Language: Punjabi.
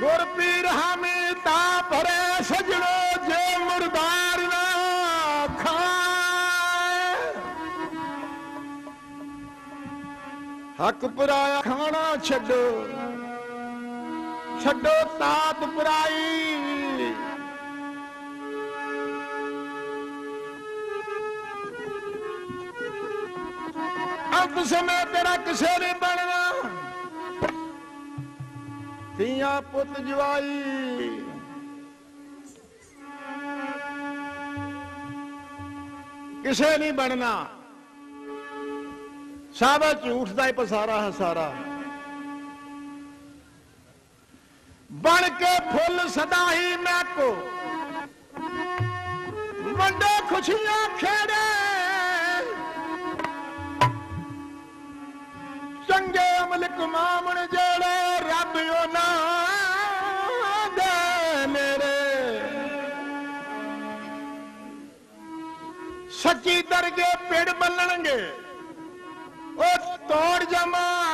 ਗੁਰ ਪੀਰ ਹਾਮੀ ਤਾਂ ਭਰੇ ਸਜਣੋ ਜੇ ਮੁਰਦਾਰ ਨਾ ਖਾਏ। ਹੱਕ ਪੁਰਾਇਆ ਖਾਣਾ ਛੱਡੋ ਛੱਡੋ ਤਾਤ ਪੁਰਾਈ। ਅੰਤ ਸਮੇਂ ਤੇਰਾ ਕਿਸੇ ਨੇ ਬਣਨਾ। ਧੀਆਂ ਪੁੱਤ ਜਵਾਈ। ਕਿਸੇ ਨਹੀਂ ਬਣਨਾ। ਸਭ ਝੂਠ ਦਾ ਹੀ ਪਸਾਰਾ ਹੈ ਸਾਰਾ। ਬਣ ਕੇ ਫੁੱਲ ਸਦਾ ਹੀ ਮਹਿਕੋ ਵੰਡੇ ਖੁਸ਼ੀਆਂ ਖੇੜੇ। ਚੰਗੇ ਅਮਲ ਕਮਾਵਣ ਜਿਹੜੇ ਰੱਬ ਉਹਨਾਂ ਦੇ ਮੇਰੇ। ਸੱਚੀ ਦਰਗੇ ਪਿੜ ਬੰਨਣਗੇ। ਉਹ ਤੋੜ ਜਮਾ